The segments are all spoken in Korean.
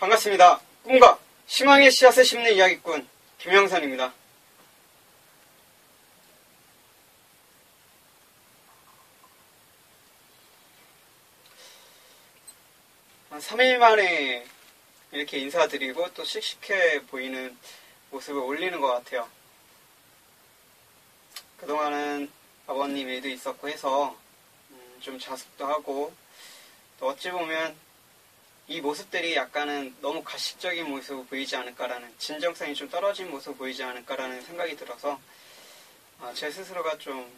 반갑습니다. 꿈과 희망의 씨앗을 심는 이야기꾼 김영선입니다. 한 3일 만에 이렇게 인사드리고 또 씩씩해 보이는 모습을 올리는 것 같아요. 그동안은 아버님 일도 있었고 해서 음, 좀 자숙도 하고 또 어찌 보면 이 모습들이 약간은 너무 가식적인 모습을 보이지 않을까라는 진정성이 좀 떨어진 모습을 보이지 않을까라는 생각이 들어서 아, 제 스스로가 좀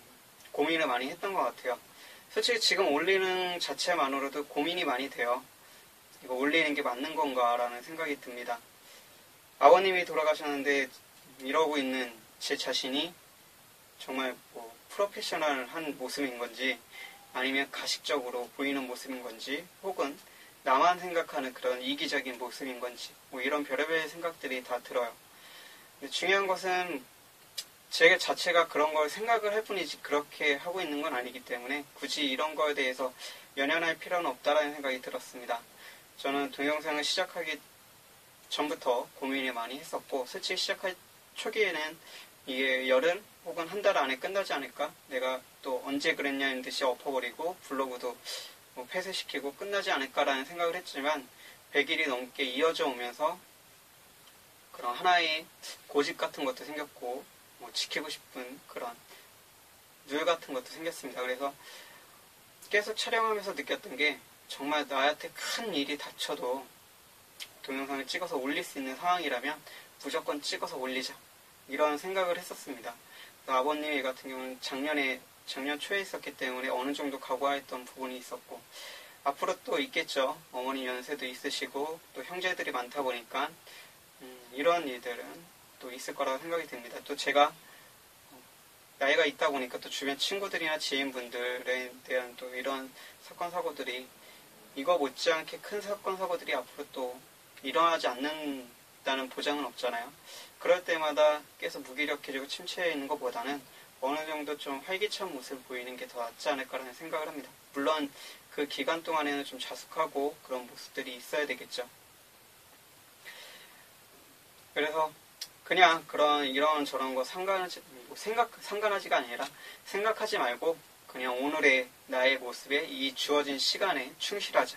고민을 많이 했던 것 같아요. 솔직히 지금 올리는 자체만으로도 고민이 많이 돼요. 이거 올리는 게 맞는 건가라는 생각이 듭니다. 아버님이 돌아가셨는데 이러고 있는 제 자신이 정말 뭐 프로페셔널한 모습인 건지 아니면 가식적으로 보이는 모습인 건지 혹은 나만 생각하는 그런 이기적인 모습인 건지 뭐 이런 별의별 생각들이 다 들어요. 중요한 것은 제 자체가 그런 걸 생각을 할 뿐이지 그렇게 하고 있는 건 아니기 때문에 굳이 이런 거에 대해서 연연할 필요는 없다라는 생각이 들었습니다. 저는 동영상을 시작하기 전부터 고민을 많이 했었고 솔직히 시작할 초기에는 이게 열흘 혹은 한 달 안에 끝나지 않을까? 내가 또 언제 그랬냐는 듯이 엎어버리고 블로그도 뭐 폐쇄시키고 끝나지 않을까라는 생각을 했지만 100일이 넘게 이어져 오면서 그런 하나의 고집 같은 것도 생겼고 뭐 지키고 싶은 그런 늘 같은 것도 생겼습니다. 그래서 계속 촬영하면서 느꼈던 게 정말 나한테 큰 일이 닥쳐도 동영상을 찍어서 올릴 수 있는 상황이라면 무조건 찍어서 올리자 이런 생각을 했었습니다. 아버님 같은 경우는 작년에 작년 초에 있었기 때문에 어느 정도 각오했던 부분이 있었고 앞으로 또 있겠죠. 어머니 연세도 있으시고 또 형제들이 많다 보니까 음, 이런 일들은 또 있을 거라고 생각이 듭니다. 또 제가 나이가 있다 보니까 또 주변 친구들이나 지인분들에 대한 또 이런 사건 사고들이 이거 못지않게 큰 사건 사고들이 앞으로 또 일어나지 않는다는 보장은 없잖아요. 그럴 때마다 계속 무기력해지고 침체해 있는 것보다는 어느 정도 좀 활기찬 모습을 보이는 게 더 낫지 않을까라는 생각을 합니다. 물론 그 기간 동안에는 좀 자숙하고 그런 모습들이 있어야 되겠죠. 그래서 그냥 그런 이런 저런 거 상관하지 뭐 생각 상관하지가 아니라 생각하지 말고 그냥 오늘의 나의 모습에 이 주어진 시간에 충실하자.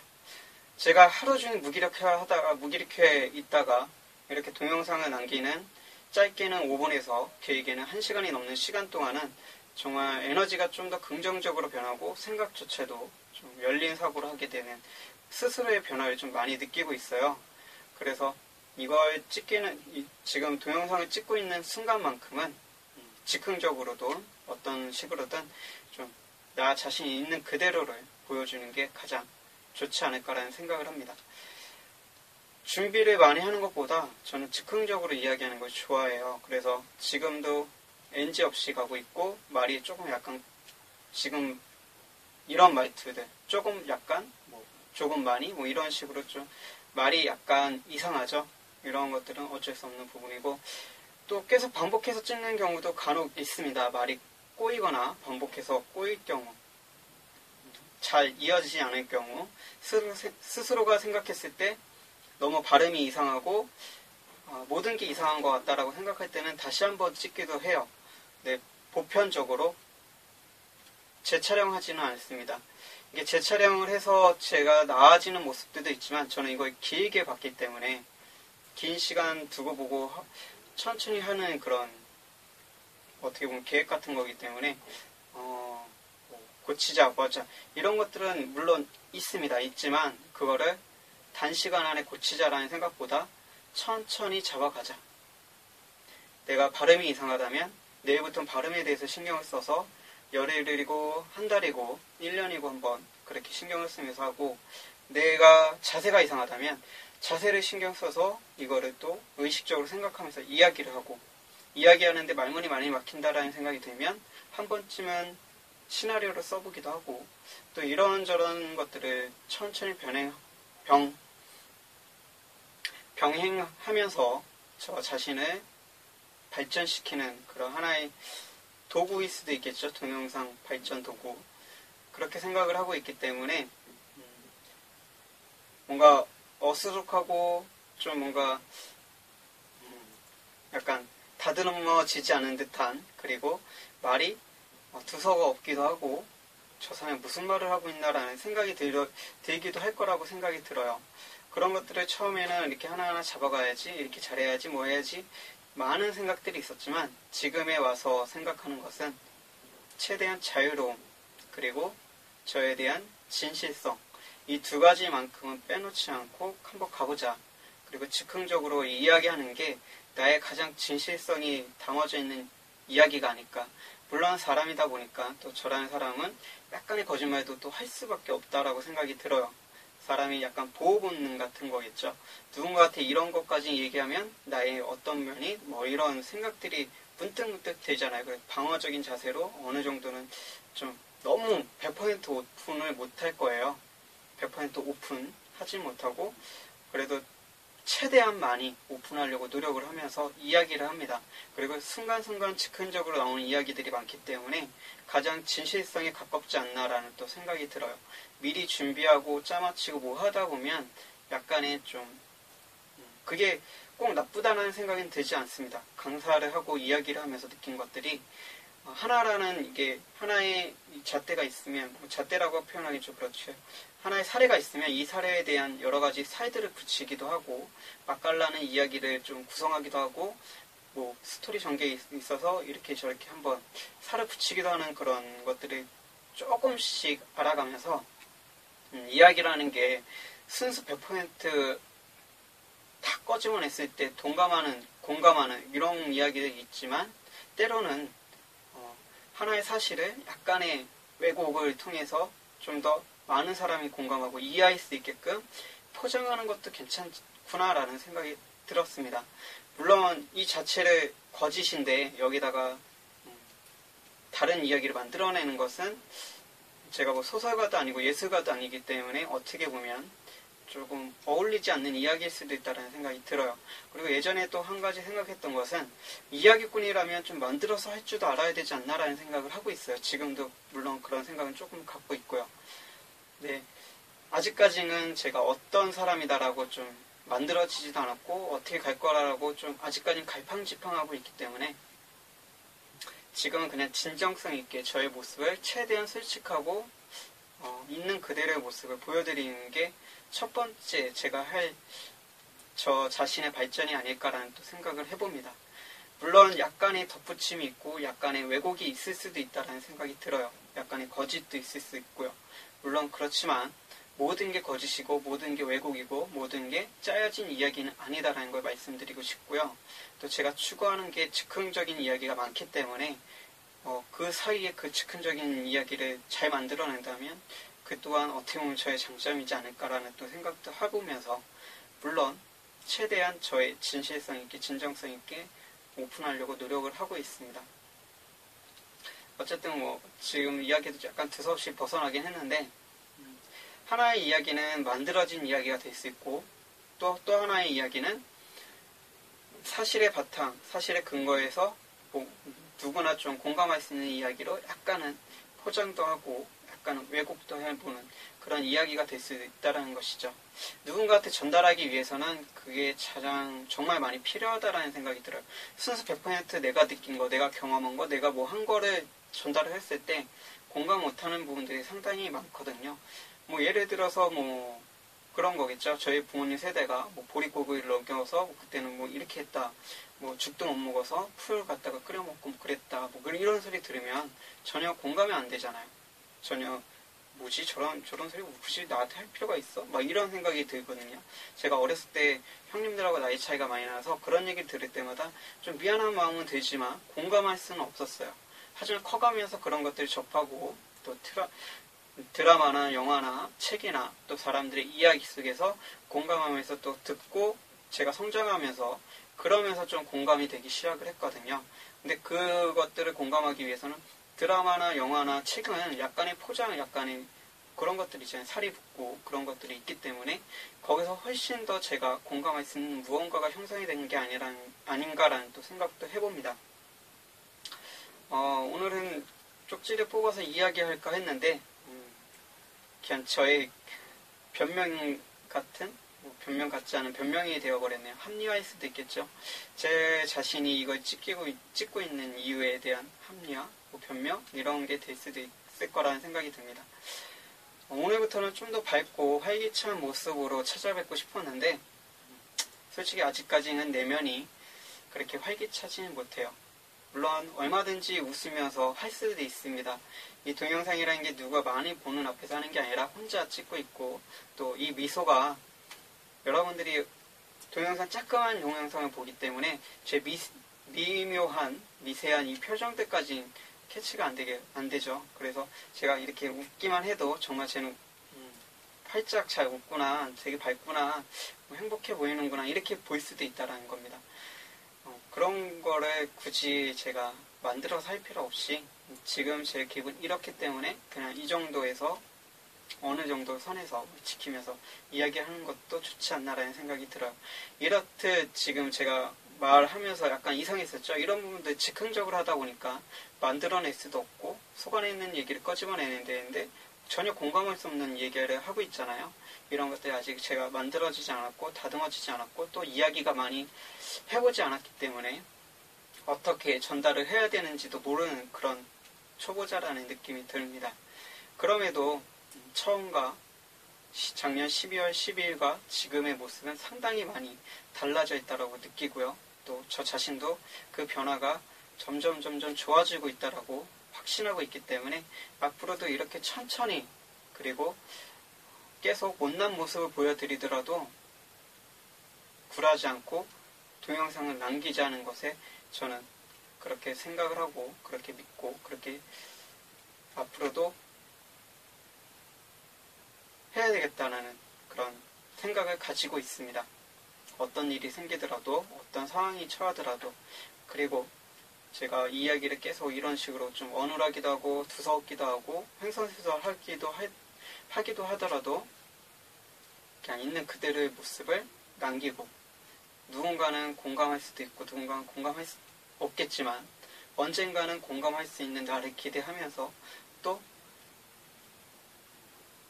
제가 하루 종일 무기력해 하다가 무기력해 있다가 이렇게 동영상을 남기는 짧게는 5분에서 길게는 1시간이 넘는 시간 동안은 정말 에너지가 좀 더 긍정적으로 변하고 생각조차도 좀 열린 사고를 하게 되는 스스로의 변화를 좀 많이 느끼고 있어요. 그래서 이걸 찍기는 지금 동영상을 찍고 있는 순간만큼은 즉흥적으로도 어떤 식으로든 좀 나 자신이 있는 그대로를 보여주는 게 가장 좋지 않을까라는 생각을 합니다. 준비를 많이 하는 것보다 저는 즉흥적으로 이야기하는 걸 좋아해요. 그래서 지금도 NG 없이 가고 있고 말이 조금 약간 지금 이런 말투들 조금 약간 뭐 조금 많이 뭐 이런 식으로 좀 말이 약간 이상하죠. 이런 것들은 어쩔 수 없는 부분이고 또 계속 반복해서 찍는 경우도 간혹 있습니다. 말이 꼬이거나 반복해서 꼬일 경우 잘 이어지지 않을 경우 스스로, 가 생각했을 때 너무 발음이 이상하고 어, 모든 게 이상한 것 같다라고 생각할 때는 다시 한번 찍기도 해요. 네, 보편적으로 재촬영하지는 않습니다. 이게 재촬영을 해서 제가 나아지는 모습들도 있지만 저는 이걸 길게 봤기 때문에 긴 시간 두고 보고 천천히 하는 그런 어떻게 보면 계획 같은 거기 때문에 어, 뭐 고치자, 뭐자 이런 것들은 물론 있습니다. 있지만 그거를 단시간 안에 고치자라는 생각보다 천천히 잡아가자. 내가 발음이 이상하다면 내일부터 발음에 대해서 신경을 써서 열흘이고 한 달이고 1년이고 한번 그렇게 신경을 쓰면서 하고 내가 자세가 이상하다면 자세를 신경 써서 이거를 또 의식적으로 생각하면서 이야기를 하고 이야기하는데 말문이 많이 막힌다라는 생각이 들면 한 번쯤은 시나리오를 써보기도 하고 또 이런저런 것들을 천천히 변행, 병, 병행하면서 저 자신을 발전시키는 그런 하나의 도구일 수도 있겠죠. 동영상 발전 도구. 그렇게 생각을 하고 있기 때문에 음, 뭔가 어수룩하고 좀 뭔가 음, 약간 다듬어지지 않은 듯한 그리고 말이 어, 두서가 없기도 하고 저 사람이 무슨 말을 하고 있나라는 생각이 들, 들기도 할 거라고 생각이 들어요. 그런 것들을 처음에는 이렇게 하나하나 잡아가야지, 이렇게 잘해야지, 뭐 해야지, 많은 생각들이 있었지만 지금에 와서 생각하는 것은 최대한 자유로움, 그리고 저에 대한 진실성, 이 두 가지만큼은 빼놓지 않고 한번 가보자. 그리고 즉흥적으로 이야기하는 게 나의 가장 진실성이 담아져 있는 이야기가 아닐까. 물론 사람이다 보니까 또 저라는 사람은 약간의 거짓말도 또 할 수밖에 없다라고 생각이 들어요. 사람이 약간 보호 본능 같은 거겠죠. 누군가한테 이런 것까지 얘기하면 나의 어떤 면이 뭐 이런 생각들이 문득문득 되잖아요. 방어적인 자세로 어느 정도는 좀 너무 100% 오픈을 못할 거예요. 100% 오픈 하지 못하고 그래도 최대한 많이 오픈하려고 노력을 하면서 이야기를 합니다. 그리고 순간순간 즉흥적으로 나오는 이야기들이 많기 때문에 가장 진실성에 가깝지 않나라는 또 생각이 들어요. 미리 준비하고 짜맞히고 뭐 하다 보면 약간의 좀 음, 그게 꼭 나쁘다는 생각은 들지 않습니다. 강사를 하고 이야기를 하면서 느낀 것들이 어, 하나라는 이게 하나의 잣대가 있으면 뭐 잣대라고 표현하기 좀 그렇죠. 하나의 사례가 있으면 이 사례에 대한 여러 가지 사이드를 붙이기도 하고 맛깔나는 이야기를 좀 구성하기도 하고 뭐 스토리 전개에 있어서 이렇게 저렇게 한번 살을 붙이기도 하는 그런 것들을 조금씩 알아가면서 음, 이야기라는 게 순수 100%다 꺼지고 냈을 때 동감하는 공감하는 이런 이야기들이 있지만 때로는 어, 하나의 사실을 약간의 왜곡을 통해서 좀 더 많은 사람이 공감하고 이해할 수 있게끔 포장하는 것도 괜찮구나라는 생각이 들었습니다. 물론 이 자체를 거짓인데 여기다가 음, 다른 이야기를 만들어내는 것은 제가 뭐 소설가도 아니고 예술가도 아니기 때문에 어떻게 보면 조금 어울리지 않는 이야기일 수도 있다는 생각이 들어요. 그리고 예전에 또 한 가지 생각했던 것은 이야기꾼이라면 좀 만들어서 할 줄도 알아야 되지 않나라는 생각을 하고 있어요. 지금도 물론 그런 생각은 조금 갖고 있고요. 네. 아직까지는 제가 어떤 사람이다라고 좀 만들어지지도 않았고 어떻게 갈 거라고 좀 아직까지는 갈팡지팡하고 있기 때문에 지금은 그냥 진정성 있게 저의 모습을 최대한 솔직하고 어, 있는 그대로의 모습을 보여드리는 게 첫 번째 제가 할 저 자신의 발전이 아닐까라는 또 생각을 해봅니다. 물론 약간의 덧붙임이 있고 약간의 왜곡이 있을 수도 있다라는 생각이 들어요. 약간의 거짓도 있을 수 있고요. 물론 그렇지만 모든 게 거짓이고 모든 게 왜곡이고 모든 게 짜여진 이야기는 아니다라는 걸 말씀드리고 싶고요. 또 제가 추구하는 게 즉흥적인 이야기가 많기 때문에 어, 그 사이에 그 즉흥적인 이야기를 잘 만들어낸다면 그 또한 어떻게 보면 저의 장점이지 않을까라는 또 생각도 해보면서 물론 최대한 저의 진실성 있게 진정성 있게 오픈하려고 노력을 하고 있습니다. 어쨌든 뭐 지금 이야기도 약간 두서없이 벗어나긴 했는데 음, 하나의 이야기는 만들어진 이야기가 될 수 있고 또또 하나의 이야기는 사실의 바탕, 사실의 근거에서 뭐 누구나 좀 공감할 수 있는 이야기로 약간은 포장도 하고 약간은 왜곡도 해보는 그런 이야기가 될 수 있다는 것이죠. 누군가한테 전달하기 위해서는 그게 가장 정말 많이 필요하다라는 생각이 들어요. 순수 100% 내가 느낀 거, 내가 경험한 거, 내가 뭐 한 거를 전달을 했을 때 공감 못하는 부분들이 상당히 많거든요. 뭐 예를 들어서 뭐 그런 거겠죠. 저희 부모님 세대가 뭐 보릿고기를 넘겨서 뭐 그때는 뭐 이렇게 했다. 뭐 죽도 못 먹어서 풀 갖다가 끓여 먹고 뭐 그랬다. 뭐 이런 소리 들으면 전혀 공감이 안 되잖아요. 전혀 뭐지 저런 저런 소리 굳이 나한테 할 필요가 있어? 막 이런 생각이 들거든요. 제가 어렸을 때 형님들하고 나이 차이가 많이 나서 그런 얘기를 들을 때마다 좀 미안한 마음은 들지만 공감할 수는 없었어요. 하지만 커가면서 그런 것들을 접하고 또 트라, 드라마나 영화나 책이나 또 사람들의 이야기 속에서 공감하면서 또 듣고 제가 성장하면서 그러면서 좀 공감이 되기 시작을 했거든요. 근데 그것들을 공감하기 위해서는 드라마나 영화나 책은 약간의 포장, 약간의 그런 것들이 있잖아요. 살이 붙고 그런 것들이 있기 때문에 거기서 훨씬 더 제가 공감할 수 있는 무언가가 형성이 되는 게 아니라, 아닌가라는 또 생각도 해봅니다. 어, 오늘은 쪽지를 뽑아서 이야기할까 했는데 음, 그냥 저의 변명 같은 뭐 변명 같지 않은 변명이 되어버렸네요. 합리화일 수도 있겠죠. 제 자신이 이걸 찍히고, 찍고 있는 이유에 대한 합리화, 뭐 변명 이런 게 될 수도 있을 거라는 생각이 듭니다. 오늘부터는 좀 더 밝고 활기찬 모습으로 찾아뵙고 싶었는데 솔직히 아직까지는 내면이 그렇게 활기차지는 못해요. 물론 얼마든지 웃으면서 할 수도 있습니다. 이 동영상이라는 게 누가 많이 보는 앞에서 하는 게 아니라 혼자 찍고 있고 또 이 미소가 여러분들이 동영상 짜끔한 동영상을 보기 때문에 제 미, 미묘한 미세한 이 표정들까지 캐치가 안 되게 안 되죠. 그래서 제가 이렇게 웃기만 해도 정말 쟤는 음, 활짝 잘 웃구나, 되게 밝구나, 뭐 행복해 보이는구나 이렇게 보일 수도 있다라는 겁니다. 어, 그런 거를 굳이 제가 만들어서 할 필요 없이 지금 제 기분 이렇기 때문에 그냥 이 정도에서 어느 정도 선에서 지키면서 이야기하는 것도 좋지 않나라는 생각이 들어요. 이렇듯 지금 제가 말하면서 약간 이상했었죠. 이런 부분들 즉흥적으로 하다 보니까 만들어낼 수도 없고 속안에 있는 얘기를 꺼집어내는 데인데 전혀 공감할 수 없는 얘기를 하고 있잖아요. 이런 것들이 아직 제가 만들어지지 않았고 다듬어지지 않았고 또 이야기가 많이 해보지 않았기 때문에 어떻게 전달을 해야 되는지도 모르는 그런 초보자라는 느낌이 듭니다. 그럼에도 처음과 작년 12월 12일과 지금의 모습은 상당히 많이 달라져 있다고 느끼고요. 또 저 자신도 그 변화가 점점 점점 좋아지고 있다라고 확신하고 있기 때문에 앞으로도 이렇게 천천히 그리고 계속 못난 모습을 보여드리더라도 굴하지 않고 동영상을 남기자는 것에 저는 그렇게 생각을 하고 그렇게 믿고 그렇게 앞으로도 해야 되겠다는 그런 생각을 가지고 있습니다. 어떤 일이 생기더라도 어떤 상황이 처하더라도 그리고 제가 이야기를 계속 이런 식으로 좀 어눌하기도 하고 두서없기도 하고 횡설수설하기도 하기도 하더라도 그냥 있는 그대로의 모습을 남기고 누군가는 공감할 수도 있고 누군가는 공감할 수 없겠지만 언젠가는 공감할 수 있는 나를 기대하면서 또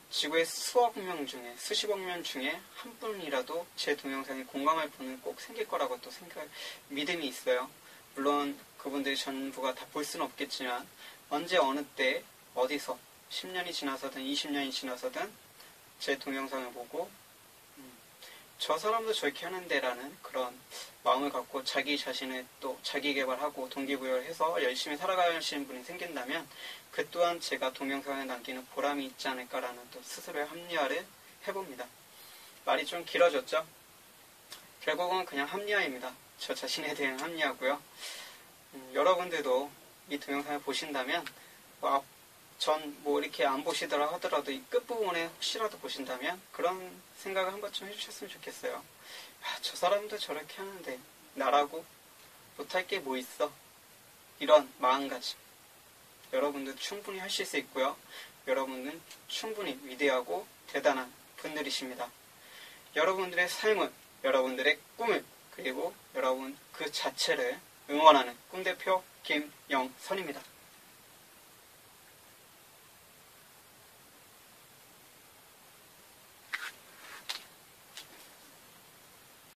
지구의 수억 명 중에 수십억 명 중에 한 분이라도 제 동영상에 공감할 분은 꼭 생길 거라고 또 생각 믿음이 있어요. 물론 그분들이 전부가 다 볼 수는 없겠지만 언제 어느 때 어디서 10년이 지나서든 20년이 지나서든 제 동영상을 보고 음, 저 사람도 저렇게 하는데라는 그런 마음을 갖고 자기 자신을 또 자기 개발하고 동기부여를 해서 열심히 살아가시는 분이 생긴다면 그 또한 제가 동영상에 남기는 보람이 있지 않을까라는 또 스스로의 합리화를 해봅니다. 말이 좀 길어졌죠? 결국은 그냥 합리화입니다. 저 자신에 대한 합리화고요. 음, 여러분들도 이 동영상을 보신다면 뭐 전뭐 이렇게 안 보시더라 하더라도 이 끝부분에 혹시라도 보신다면 그런 생각을 한 번쯤 해주셨으면 좋겠어요. 아, 저 사람도 저렇게 하는데 나라고 못할 게 뭐 있어? 이런 마음가짐. 여러분도 충분히 하실 수 있고요. 여러분은 충분히 위대하고 대단한 분들이십니다. 여러분들의 삶을, 여러분들의 꿈을, 그리고 여러분 그 자체를 응원하는 꿈대표 김영선입니다.